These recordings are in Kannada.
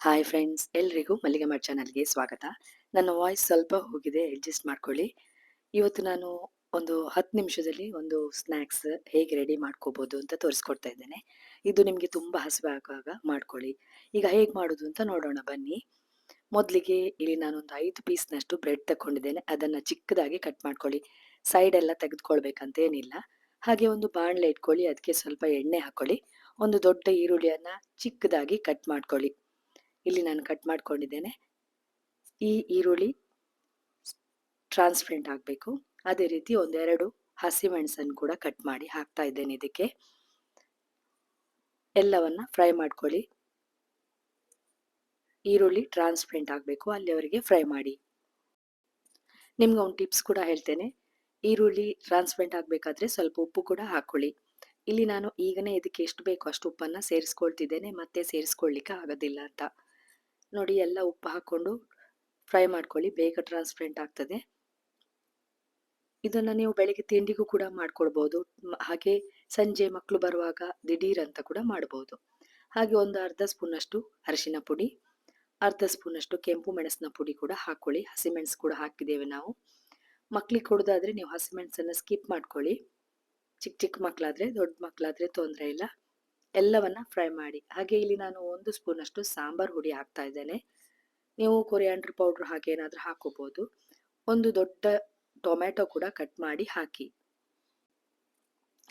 ಹಾಯ್ ಫ್ರೆಂಡ್ಸ್ ಎಲ್ರಿಗೂ ಮಲ್ಲಿಗೆ ಮಾಡ್ ಚಾನಲ್ಗೆ ಸ್ವಾಗತ. ನನ್ನ ವಾಯ್ಸ್ ಸ್ವಲ್ಪ ಹೋಗಿದೆ ಅಡ್ಜಸ್ಟ್ ಮಾಡ್ಕೊಳ್ಳಿ. ಇವತ್ತು ನಾನು ಒಂದು ಹತ್ತು ನಿಮಿಷದಲ್ಲಿ ಒಂದು ಸ್ನ್ಯಾಕ್ಸ್ ಹೇಗೆ ರೆಡಿ ಮಾಡ್ಕೋಬೋದು ಅಂತ ತೋರಿಸ್ಕೊಡ್ತಾ ಇದ್ದೇನೆ. ಇದು ನಿಮಗೆ ತುಂಬ ಹಸಿವೆ ಆಗುವಾಗ ಮಾಡ್ಕೊಳ್ಳಿ. ಈಗ ಹೇಗೆ ಮಾಡೋದು ಅಂತ ನೋಡೋಣ, ಬನ್ನಿ. ಮೊದಲಿಗೆ ಇಲ್ಲಿ ನಾನೊಂದು ಐದು ಪೀಸ್ನಷ್ಟು ಬ್ರೆಡ್ ತಗೊಂಡಿದ್ದೇನೆ ಅದನ್ನು ಚಿಕ್ಕದಾಗಿ ಕಟ್ ಮಾಡ್ಕೊಳ್ಳಿ. ಸೈಡ್ ಎಲ್ಲ ತೆಗೆದುಕೊಳ್ಬೇಕಂತ ಏನಿಲ್ಲ. ಹಾಗೆ ಒಂದು ಬಾಣಲೆ ಇಟ್ಕೊಳ್ಳಿ ಅದಕ್ಕೆ ಸ್ವಲ್ಪ ಎಣ್ಣೆ ಹಾಕ್ಕೊಳ್ಳಿ ಒಂದು ದೊಡ್ಡ ಈರುಳ್ಳಿಯನ್ನು ಚಿಕ್ಕದಾಗಿ ಕಟ್ ಮಾಡ್ಕೊಳ್ಳಿ. ಇಲ್ಲಿ ನಾನು ಕಟ್ ಮಾಡ್ಕೊಂಡಿದ್ದೇನೆ. ಈ ಈರುಳ್ಳಿ ಟ್ರಾನ್ಸ್ಪರೆಂಟ್ ಆಗಬೇಕು. ಅದೇ ರೀತಿ ಒಂದೆರಡು ಹಸಿಮೆಣಸನ್ನು ಕೂಡ ಕಟ್ ಮಾಡಿ ಹಾಕ್ತಾ ಇದ್ದೇನೆ ಇದಕ್ಕೆ. ಎಲ್ಲವನ್ನ ಫ್ರೈ ಮಾಡ್ಕೊಳ್ಳಿ. ಈರುಳ್ಳಿ ಟ್ರಾನ್ಸ್ಪರೆಂಟ್ ಆಗಬೇಕು. ಅಲ್ಲಿವರೆಗೆ ಫ್ರೈ ಮಾಡಿ. ನಿಮ್ಗೆ ಒಂದು ಟಿಪ್ಸ್ ಕೂಡ ಹೇಳ್ತೇನೆ. ಈರುಳ್ಳಿ ಟ್ರಾನ್ಸ್ಪರೆಂಟ್ ಆಗಬೇಕಾದ್ರೆ ಸ್ವಲ್ಪ ಉಪ್ಪು ಕೂಡ ಹಾಕ್ಕೊಳ್ಳಿ. ಇಲ್ಲಿ ನಾನು ಈಗನೇ ಇದಕ್ಕೆ ಎಷ್ಟು ಬೇಕೋ ಅಷ್ಟು ಉಪ್ಪನ್ನು ಸೇರಿಸ್ಕೊಳ್ತಿದ್ದೇನೆ. ಮತ್ತೆ ಸೇರಿಸ್ಕೊಳ್ಳಿಕ್ಕೆ ಆಗೋದಿಲ್ಲ ಅಂತ. ನೋಡಿ ಎಲ್ಲ ಉಪ್ಪು ಹಾಕ್ಕೊಂಡು ಫ್ರೈ ಮಾಡ್ಕೊಳ್ಳಿ, ಬೇಗ ಟ್ರಾನ್ಸ್ಪರೆಂಟ್ ಆಗ್ತದೆ. ಇದನ್ನು ನೀವು ಬೆಳಗ್ಗೆ ತಿಂಡಿಗೂ ಕೂಡ ಮಾಡ್ಕೊಳ್ಬೋದು. ಹಾಗೆ ಸಂಜೆ ಮಕ್ಕಳು ಬರುವಾಗ ದಿಢೀರ್ ಅಂತ ಕೂಡ ಮಾಡ್ಬೋದು. ಹಾಗೆ ಒಂದು ಅರ್ಧ ಸ್ಪೂನಷ್ಟು ಅರಿಶಿನ ಪುಡಿ, ಅರ್ಧ ಸ್ಪೂನಷ್ಟು ಕೆಂಪು ಮೆಣಸಿನ ಪುಡಿ ಕೂಡ ಹಾಕ್ಕೊಳ್ಳಿ. ಹಸಿಮೆಣಸು ಕೂಡ ಹಾಕಿದ್ದೇವೆ ನಾವು. ಮಕ್ಕಳಿಗೆ ಕೊಡೋದಾದ್ರೆ ನೀವು ಹಸಿಮೆಣಸನ್ನು ಸ್ಕಿಪ್ ಮಾಡ್ಕೊಳ್ಳಿ. ಚಿಕ್ಕ ಚಿಕ್ಕ ಮಕ್ಕಳಾದರೆ ದೊಡ್ಡ ಮಕ್ಕಳಾದರೆ ತೊಂದರೆ ಇಲ್ಲ. ಎಲ್ಲವನ್ನ ಫ್ರೈ ಮಾಡಿ. ಹಾಗೆ ಇಲ್ಲಿ ನಾನು ಒಂದು ಸ್ಪೂನ್ ಅಷ್ಟು ಸಾಂಬಾರ್ ಹುಡಿ ಹಾಕ್ತಾ ಇದ್ದೇನೆ. ನೀವು ಕೊರಿಯಾಂಡ್ರ್ ಪೌಡ್ರ್ ಹಾಗೆ ಏನಾದರೂ ಹಾಕೋಬಹುದು ಒಂದು ದೊಡ್ಡ ಟೊಮ್ಯಾಟೊ ಕೂಡ ಕಟ್ ಮಾಡಿ ಹಾಕಿ.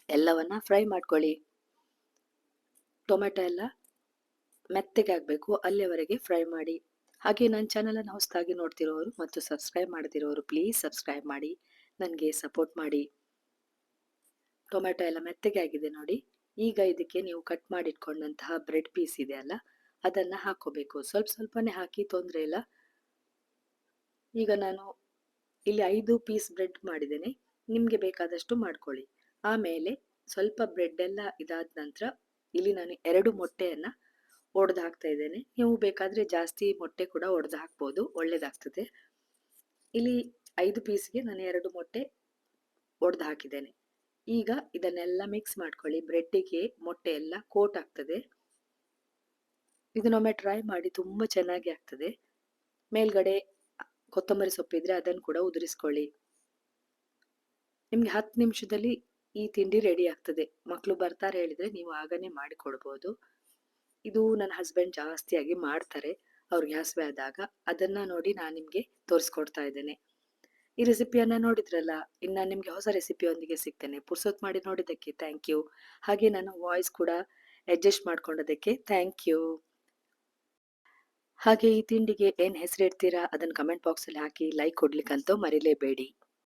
ಎಲ್ಲವನ್ನ ಫ್ರೈ ಮಾಡ್ಕೊಳ್ಳಿ. ಟೊಮೆಟೊ ಎಲ್ಲ ಮೆತ್ತಗೆ ಆಗಬೇಕು. ಅಲ್ಲಿಯವರೆಗೆ ಫ್ರೈ ಮಾಡಿ. ಹಾಗೆ ನನ್ನ ಚಾನಲನ್ನು ಹೊಸದಾಗಿ ನೋಡ್ತಿರೋರು ಮತ್ತು ಸಬ್ಸ್ಕ್ರೈಬ್ ಮಾಡ್ತಿರೋರು ಪ್ಲೀಸ್ ಸಬ್ಸ್ಕ್ರೈಬ್ ಮಾಡಿ. ನನಗೆ ಸಪೋರ್ಟ್ ಮಾಡಿ. ಟೊಮೆಟೊ ಎಲ್ಲ ಮೆತ್ತಗೆ ಆಗಿದೆ ನೋಡಿ. ಈಗ ಇದಕ್ಕೆ ನೀವು ಕಟ್ ಮಾಡಿಟ್ಕೊಂಡಂತಹ ಬ್ರೆಡ್ ಪೀಸ್ ಇದೆ ಅಲ್ಲ, ಅದನ್ನು ಹಾಕೋಬೇಕು. ಸ್ವಲ್ಪ ಸ್ವಲ್ಪನೇ ಹಾಕಿ ತೊಂದರೆ ಇಲ್ಲ. ಈಗ ನಾನು ಇಲ್ಲಿ ಐದು ಪೀಸ್ ಬ್ರೆಡ್ ಮಾಡಿದ್ದೇನೆ. ನಿಮಗೆ ಬೇಕಾದಷ್ಟು ಮಾಡ್ಕೊಳ್ಳಿ. ಆಮೇಲೆ ಸ್ವಲ್ಪ ಬ್ರೆಡ್ ಎಲ್ಲ ಇದಾದ ನಂತರ ಇಲ್ಲಿ ನಾನು ಎರಡು ಮೊಟ್ಟೆಯನ್ನು ಒಡೆದು ಹಾಕ್ತಾ ಇದ್ದೇನೆ. ನೀವು ಬೇಕಾದರೆ ಜಾಸ್ತಿ ಮೊಟ್ಟೆ ಕೂಡ ಒಡೆದು ಹಾಕ್ಬೋದು ಒಳ್ಳೆಯದಾಗ್ತದೆ ಇಲ್ಲಿ ಐದು ಪೀಸ್ಗೆ ನಾನು ಎರಡು ಮೊಟ್ಟೆ ಒಡೆದು ಹಾಕಿದ್ದೇನೆ ಈಗ ಇದನ್ನೆಲ್ಲ ಮಿಕ್ಸ್ ಮಾಡ್ಕೊಳ್ಳಿ. ಬ್ರೆಡ್ಡಿಗೆ ಮೊಟ್ಟೆ ಎಲ್ಲ ಕೋಟ್ ಆಗ್ತದೆ. ಇದನ್ನೊಮ್ಮೆ ಟ್ರೈ ಮಾಡಿ ತುಂಬ ಚೆನ್ನಾಗಿ ಆಗ್ತದೆ. ಮೇಲ್ಗಡೆ ಕೊತ್ತಂಬರಿ ಸೊಪ್ಪಿದ್ರೆ ಅದನ್ನು ಕೂಡ ಉದುರಿಸ್ಕೊಳ್ಳಿ. ನಿಮಗೆ ಹತ್ತು ನಿಮಿಷದಲ್ಲಿ ಈ ತಿಂಡಿ ರೆಡಿ ಆಗ್ತದೆ. ಮಕ್ಕಳು ಬರ್ತಾರೆ ಹೇಳಿದ್ರೆ ನೀವು ಆಗನೇ ಮಾಡಿಕೊಡ್ಬೋದು. ಇದು ನನ್ನ ಹಸ್ಬೆಂಡ್ ಜಾಸ್ತಿಯಾಗಿ ಮಾಡ್ತಾರೆ. ಅವ್ರಿಗೆ ಹಸಿವೆ ಆದಾಗ ಅದನ್ನ ನೋಡಿ ನಾನು ನಿಮಗೆ ತೋರಿಸ್ಕೊಡ್ತಾ ಇದ್ದೇನೆ. ಈ ರೆಸಿಪಿಯನ್ನು ನೋಡಿದ್ರಲ್ಲ, ಇನ್ನು ನಾನು ನಿಮಗೆ ಹೊಸ ರೆಸಿಪಿಯೊಂದಿಗೆ ಸಿಗ್ತೇನೆ. ಪುರ್ಸೊತ್ ಮಾಡಿ ನೋಡಿದ್ದಕ್ಕೆ ಥ್ಯಾಂಕ್ ಯು ಹಾಗೆ ನಾನು ವಾಯ್ಸ್ ಕೂಡ ಅಡ್ಜಸ್ಟ್ ಮಾಡ್ಕೊಂಡೋದಕ್ಕೆ ಥ್ಯಾಂಕ್ ಯು ಹಾಗೆ ಈ ತಿಂಡಿಗೆ ಏನು ಹೆಸರಿಡ್ತೀರಾ ಅದನ್ನು ಕಮೆಂಟ್ ಬಾಕ್ಸಲ್ಲಿ ಹಾಕಿ ಲೈಕ್ ಕೊಡ್ಲಿಕ್ಕಂತೂ ಮರಿಲೇಬೇಡಿ.